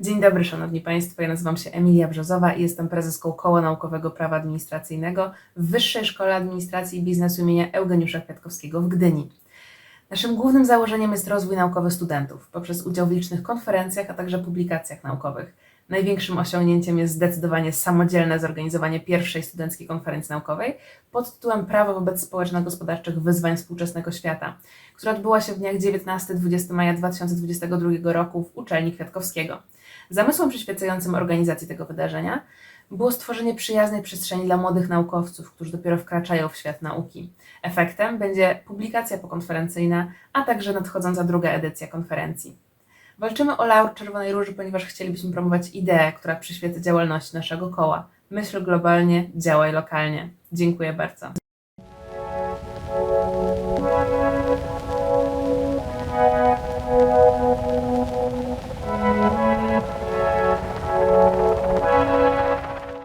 Dzień dobry, Szanowni Państwo. Ja nazywam się Emilia Brzozowa i jestem prezeską Koła Naukowego Prawa Administracyjnego w Wyższej Szkole Administracji i Biznesu imienia Eugeniusza Kwiatkowskiego w Gdyni. Naszym głównym założeniem jest rozwój naukowy studentów poprzez udział w licznych konferencjach, a także publikacjach naukowych. Największym osiągnięciem jest zdecydowanie samodzielne zorganizowanie pierwszej studenckiej konferencji naukowej pod tytułem Prawo wobec społeczno-gospodarczych wyzwań współczesnego świata, która odbyła się w dniach 19-20 maja 2022 roku w uczelni Kwiatkowskiego. Zamysłem przyświecającym organizacji tego wydarzenia było stworzenie przyjaznej przestrzeni dla młodych naukowców, którzy dopiero wkraczają w świat nauki. Efektem będzie publikacja pokonferencyjna, a także nadchodząca druga edycja konferencji. Walczymy o laur Czerwonej Róży, ponieważ chcielibyśmy promować ideę, która przyświeca działalności naszego koła. Myśl globalnie, działaj lokalnie. Dziękuję bardzo.